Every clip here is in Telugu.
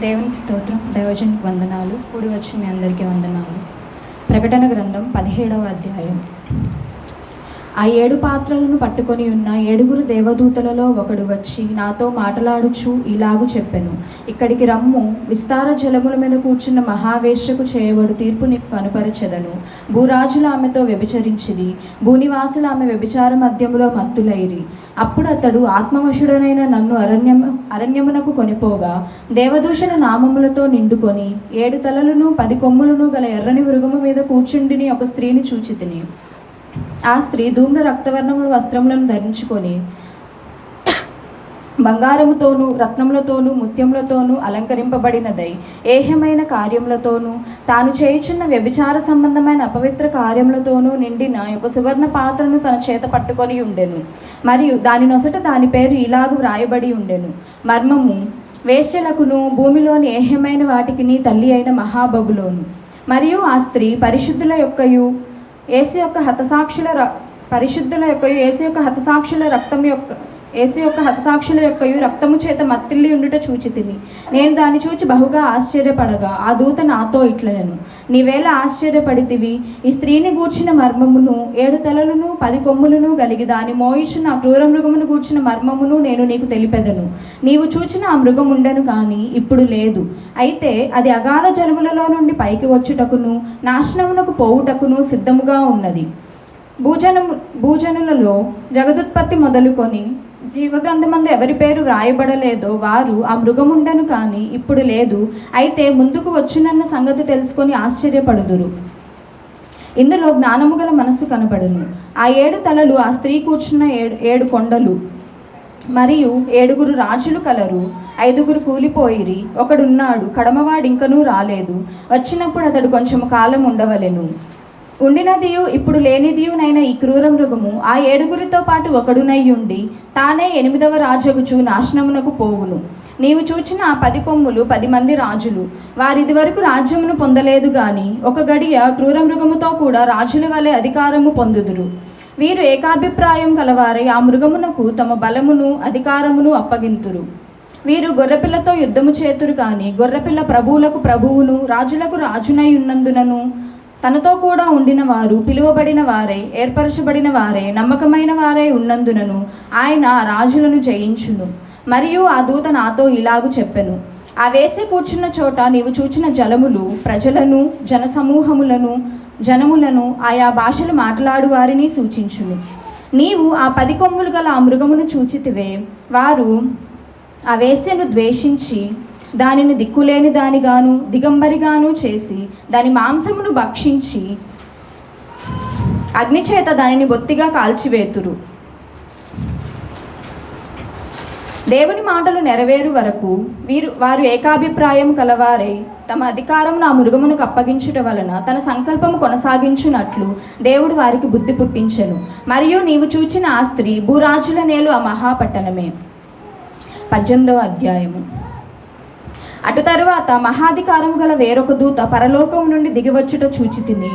దేవునికి స్తోత్రం దైవజనికి వందనాలు కూడి వచ్చిన మీ అందరికీ వందనాలు. ప్రకటన గ్రంథం పదిహేడవ అధ్యాయం. ఆ ఏడు పాత్రలను పట్టుకొని ఉన్న ఏడుగురు దేవదూతలలో ఒకడు వచ్చి నాతో మాటలాడుచు ఇలాగు చెప్పెను. ఇక్కడికి రమ్ము. విస్తార జలముల మీద కూర్చున్న మహావేశ్యకు చేయబడు తీర్పు నీకు కనుపరచెదను. భూరాజులు ఆమెతో వ్యభిచరించిరి. భూనివాసులు ఆమె వ్యభిచార మధ్యములో మత్తులైరి. అప్పుడు అతడు ఆత్మవశుడనైన నన్ను అరణ్యము అరణ్యమునకు కొనిపోగా దేవదూషణ నామములతో నిండుకొని ఏడు తలలను పది కొమ్ములను గల ఎర్రని మృగము మీద కూర్చుండిని ఒక స్త్రీని చూచితిని. ఆ స్త్రీ ధూమ్ర రక్తవర్ణముల వస్త్రములను ధరించుకొని బంగారముతోనూ రత్నములతోనూ ముత్యములతోనూ అలంకరింపబడినదై ఏహ్యమైన కార్యములతోనూ తాను చేయుచున్న వ్యభిచార సంబంధమైన అపవిత్ర కార్యములతోనూ నిండిన ఒక సువర్ణ పాత్రను తన చేత పట్టుకొని ఉండెను. మరియు దాని నొసట దాని పేరు ఇలాగు వ్రాయబడి ఉండెను. మర్మము వేశ్యలకును భూమిలోని ఏహ్యమైన వాటికిని తల్లి అయిన మహాబబులోను. మరియు ఆ స్త్రీ పరిశుద్ధుల యొక్కయు ఏసు యొక్క హతసాక్షుల పరిశుద్ధుల యొక్క ఏసు యొక్క హతసాక్షుల రక్తం యొక్క యేసు యొక్క హతసాక్షుల యొక్క రక్తము చేత మత్తిల్లి ఉండుట చూచి తిని. నేను దాన్ని చూచి బహుగా ఆశ్చర్యపడగా ఆ దూత నాతో ఇట్లనెను. నీవేళ ఆశ్చర్యపడితివి? ఈ స్త్రీని గూర్చిన మర్మమును ఏడు తలలను పది కొమ్ములను కలిగి దాని మోయించిన ఆ క్రూర మృగమును గూర్చిన మర్మమును నేను నీకు తెలిపెదను. నీవు చూచిన ఆ మృగం ఉండను కానీ ఇప్పుడు లేదు. అయితే అది అగాధ జలములలో నుండి పైకి వచ్చుటకును నాశనమునకు పోవుటకును సిద్ధముగా ఉన్నది. భూజనము భూజనులలో జగదుత్పత్తి మొదలుకొని జీవగ్రంథమందు ఎవరి పేరు వ్రాయబడలేదో వారు ఆ మృగముండను కానీ ఇప్పుడు లేదు. అయితే ముందుకు వచ్చునన్న సంగతి తెలుసుకొని ఆశ్చర్యపడుదురు. ఇందులో జ్ఞానము గల మనస్సు కనబడును. ఆ ఏడు తలలు ఆ స్త్రీ కూర్చున్న ఏడు ఏడు కొండలు. మరియు ఏడుగురు రాజులు కలరు. ఐదుగురు కూలిపోయిరి. ఒకడున్నాడు కడమవాడు ఇంకనూ రాలేదు. వచ్చినప్పుడు అతడు కొంచెం కాలం ఉండవలెను ఉండినదియు ఇప్పుడు లేనిదియునైన ఈ క్రూర మృగము ఆ ఏడుగురితో పాటు ఒకడునై ఉండి తానే ఎనిమిదవ రాజగుచు నాశనమునకు పోవును. నీవు చూచిన ఆ పది కొమ్ములు పది మంది రాజులు. వారిది వరకు రాజ్యమును పొందలేదు గాని ఒక గడియ క్రూర మృగముతో కూడా రాజుల వలె అధికారము పొందుదురు. వీరు ఏకాభిప్రాయం కలవారై ఆ మృగమునకు తమ బలమును అధికారమును అప్పగింతురు. వీరు గొర్రెపిల్లతో యుద్ధము చేతురు కానీ గొర్రెపిల్ల ప్రభువులకు ప్రభువును రాజులకు రాజునై ఉన్నందునను తనతో కూడా ఉండిన వారు పిలువబడిన వారే ఏర్పరచబడిన వారే నమ్మకమైన వారే ఉన్నందునను ఆయన రాజులను జయించును. మరియు ఆ దూత నాతో ఇలాగు చెప్పెను. ఆ వేసి కూర్చున్న చోట నీవు చూచిన జలములు ప్రజలను జనసమూహములను జనములను ఆయా భాషలు మాట్లాడు వారిని సూచించును. నీవు ఆ పది కొమ్ములు గల ఆ మృగమును చూచితివే. వారు ఆ వేశ్యను ద్వేషించి దానిని దిక్కులేని దానిగాను దిగంబరిగాను చేసి దాని మాంసమును భక్షించి అగ్నిచేత దానిని బొత్తిగా కాల్చివేతురు. దేవుని మాటలు నెరవేరు వరకు వీరు వారు ఏకాభిప్రాయం కలవారై తమ అధికారం నా మృగమునకు అప్పగించుట వలన తన సంకల్పము కొనసాగించినట్లు దేవుడు వారికి బుద్ధి పుట్టించెను. మరియు నీవు చూచిన ఆ స్త్రీ భూరాజుల నేలు ఆ మహాపట్టణమే. పద్దెనిమిదవ అధ్యాయము. అటు తరువాత మహాధికారము గల వేరొక దూత పరలోకం నుండి దిగివచ్చుట చూచితిని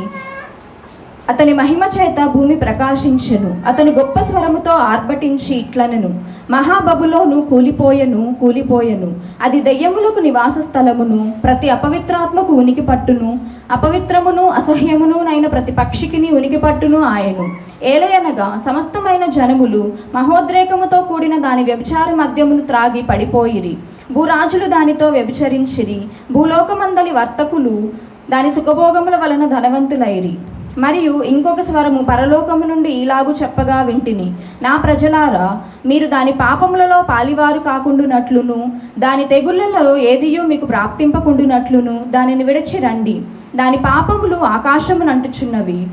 అతని మహిమ చేత భూమి ప్రకాశించెను. అతని గొప్ప స్వరముతో ఆర్భటించి ఇట్లనెను. మహాబబులోను కూలిపోయెను కూలిపోయెను. అది దెయ్యములకు నివాస స్థలమును ప్రతి అపవిత్రాత్మకు ఉనికి పట్టును అపవిత్రమును అసహ్యమును నైన ప్రతి పక్షికిని ఉనికి పట్టును ఆయను. ఏలయనగా సమస్తమైన జనములు మహోద్రేకముతో కూడిన దాని వ్యభిచార మద్యమును త్రాగి పడిపోయిరి. భూరాజులు దానితో వ్యభిచరించిరి. భూలోకమందలి వర్తకులు దాని సుఖభోగముల వలన ధనవంతులైరి. మరియు ఇంకొక స్వరము పరలోకము నుండి ఇలాగు చెప్పగా వింటిని. నా ప్రజలారా మీరు దాని పాపములలో పాలివారు కాకుండునట్లును దాని తెగుళ్ళలో ఏదియో మీకు ప్రాప్తింపకుండునట్లును దానిని విడచి రండి. దాని పాపములు ఆకాశమునంటుచున్నవి.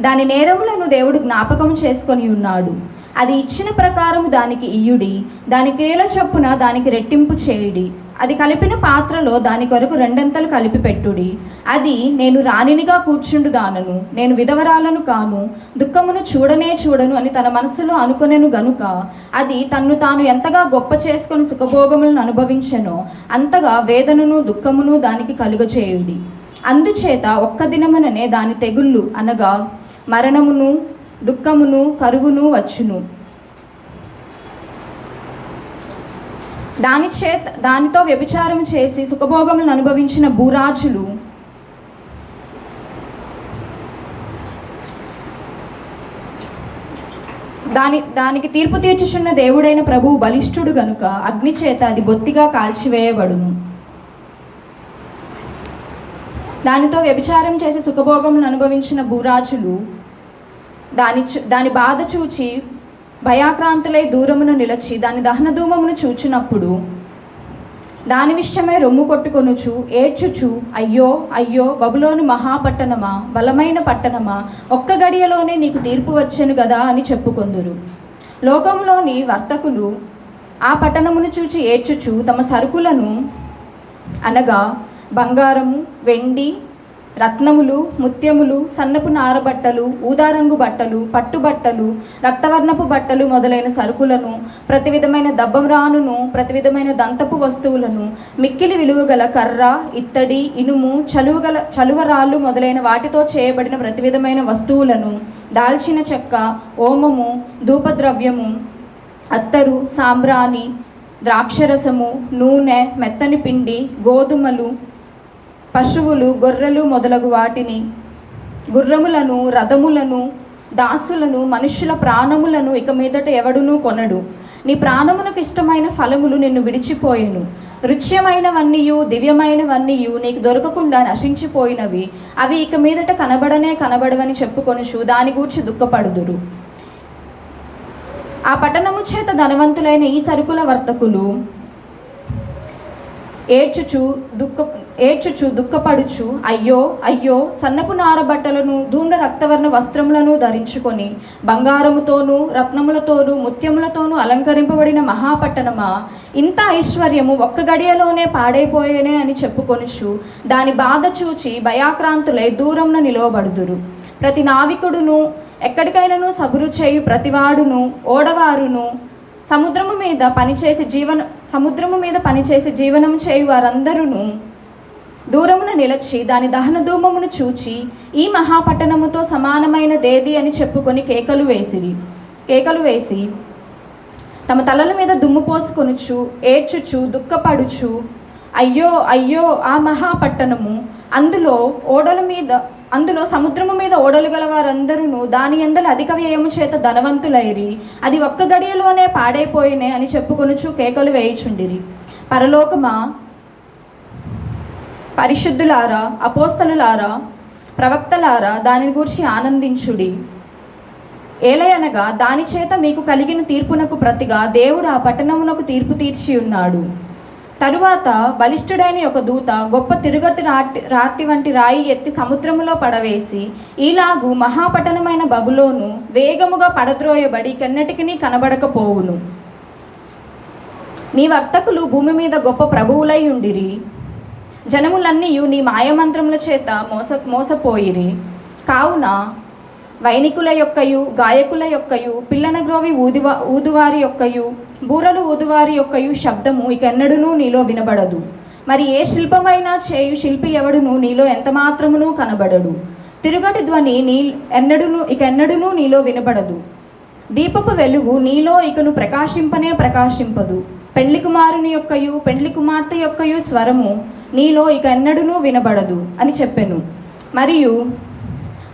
దాని నేరములను దేవుడు జ్ఞాపకం చేసుకొని ఉన్నాడు అది ఇచ్చిన ప్రకారము దానికి ఇయ్యుడి దాని క్రియల చొప్పున దానికి రెట్టింపు చేయుడి. అది కలిపిన పాత్రలో దాని కొరకు రెండంతలు కలిపి పెట్టుడి. అది నేను రాణినిగా కూర్చుండు దానను నేను విధవరాలను కాను దుఃఖమును చూడనే చూడను అని తన మనసులో అనుకొనెను గనుక అది తన్ను తాను ఎంతగా గొప్ప చేసుకొని సుఖభోగములను అనుభవించెనో అంతగా వేదనను దుఃఖమును దానికి కలుగచేయుడి అందుచేత ఒక్క దినముననే దాని తెగుళ్ళు అనగా మరణమును దుఃఖమును కరువును వచ్చును. దాని చేత దానితో వ్యభిచారం చేసి సుఖభోగములను అనుభవించిన భూరాజులు దాని దానికి తీర్పు తీర్చుచున్న దేవుడైన ప్రభువు బలిష్ఠుడు గనుక అగ్ని చేత అది బొత్తిగా కాల్చివేయబడును. దానితో వ్యభిచారం చేసి సుఖభోగములను అనుభవించిన భూరాజులు దాని చు- దాని బాధ చూచి భయాక్రాంతులై దూరమును నిలచి దాని దహనధూమమును చూచినప్పుడు దాని విషయమై రొమ్ము కొట్టుకొనుచు ఏడ్చుచు అయ్యో అయ్యో బబులోను మహాపట్టణమా బలమైన పట్టణమా ఒక్క గడియలోనే నీకు తీర్పు వచ్చాను గదా అని చెప్పుకొందురు. లోకంలోని వర్తకులు ఆ పట్టణమును చూచి ఏడ్చుచు తమ సరుకులను అనగా బంగారము వెండి రత్నములు ముత్యములు సన్నపు నార బట్టలు ఊదారంగు బట్టలు పట్టుబట్టలు రక్తవర్ణపు బట్టలు మొదలైన సరుకులను ప్రతి విధమైన దబ్బరానును ప్రతి విధమైన దంతపు వస్తువులను మిక్కిలి విలువగల కర్ర ఇత్తడి ఇనుము చలువగల చలువరాళ్ళు మొదలైన వాటితో చేయబడిన ప్రతి విధమైన వస్తువులను దాల్చిన చెక్క ఓమము ధూపద్రవ్యము అత్తరు సాంబ్రాణి ద్రాక్షరసము నూనె మెత్తని పిండి గోధుమలు పశువులు గొర్రెలు మొదలగు వాటిని. గుర్రములను రథములను దాసులను మనుష్యుల ప్రాణములను ఇక మీదట ఎవడునూ కొనడు. నీ ప్రాణమునకు ఇష్టమైన ఫలములు నిన్ను విడిచిపోయెను. రుచ్యమైనవన్నీయు దివ్యమైనవన్నీయు నీకు దొరకకుండా నశించిపోయినవి. అవి ఇక మీదట కనబడనే కనబడవని చెప్పుకొనుచు దాని గూర్చి దుఃఖపడుదురు. ఆ పట్టణము చేత ధనవంతులైన ఈ సరుకుల వర్తకులు ఏడ్చుచు దుఃఖ ఏడ్చుచు దుఃఖపడుచు అయ్యో అయ్యో సన్నపు నార బట్టలను ధూమ్ర రక్తవర్ణ వస్త్రములను ధరించుకొని బంగారముతోనూ రత్నములతోనూ ముత్యములతోనూ అలంకరింపబడిన మహాపట్టణమా? ఇంత ఐశ్వర్యము ఒక్క గడియలోనే పాడైపోయేనే అని చెప్పుకొనుచు దాని బాధ చూచి భయాక్రాంతులై దూరంన నిలవబడుదురు. ప్రతి నావికుడును ఎక్కడికైనాను సబురు చేయు ప్రతివాడును ఓడవారును సముద్రము మీద పనిచేసి జీవన సముద్రము మీద పనిచేసి జీవనం చేయు వారందరూ దూరమున నిలచి దాని దహన ధూమమును చూచి ఈ మహాపట్టణముతో సమానమైన దేది అని చెప్పుకొని కేకలు వేసిరి. కేకలు వేసి తమ తలల మీద దుమ్ము పోసుకొనుచు ఏడ్చుచు దుఃఖపడుచు అయ్యో అయ్యో ఆ మహాపట్టణము అందులో ఓడల మీద అందులో సముద్రము మీద ఓడలు గల వారందరూ దాని ఎందల అధిక వ్యయము చేత ధనవంతులైరి. అది ఒక్క గడియలోనే పాడైపోయినే అని చెప్పుకొనుచు కేకలు వేయుచుండిరి. పరలోకమా పరిశుద్ధులారా అపోస్తలులారా ప్రవక్తలారా దాని గురించి ఆనందించుడి. ఏలయనగా దాని చేత మీకు కలిగిన తీర్పునకు ప్రతిగా దేవుడు ఆ పట్టణమునకు తీర్పు తీర్చి ఉన్నాడు తరువాత బలిష్ఠుడైన ఒక దూత గొప్ప తిరుగతి రాటి రాతి వంటి రాయి ఎత్తి సముద్రములో పడవేసి ఈలాగు మహాపట్టణమైన బబులోను వేగముగా పడద్రోయబడి కన్నటికి కనబడకపోవును. నీ వర్తకులు భూమి మీద గొప్ప ప్రభువులై ఉండిరి. జనములన్నీయు నీ మాయమంత్రముల చేత మోస మోసపోయిరి. కావున వైనికుల యొక్కయు గాయకుల యొక్కయు పిల్లన గ్రోవి ఊదివా ఊదువారి యొక్కయు బూరలు ఊదువారి యొక్కయు శబ్దము ఇక ఎన్నడూనూ నీలో వినబడదు. మరి ఏ శిల్పమైనా చేయు శిల్పి ఎవడును? నీలో ఎంత మాత్రమును కనబడడు. తిరుగటి ధ్వని నీ ఎన్నడును ఇకెన్నడూనూ నీలో వినబడదు. దీపపు వెలుగు నీలో ఇకను ప్రకాశింపనే ప్రకాశింపదు. పెండ్లి కుమారుని యొక్కయు పెండ్లి కుమార్తె యొక్కయు స్వరము నీలో ఇక ఎన్నడూనూ వినబడదు అని చెప్పెను. మరియు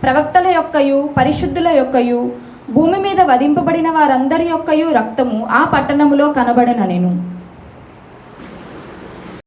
ప్రవక్తల యొక్కయు పరిశుద్ధుల యొక్కయు భూమి మీద వధింపబడిన వారందరి యొక్కయు రక్తము ఆ పట్టణములో కనబడనెను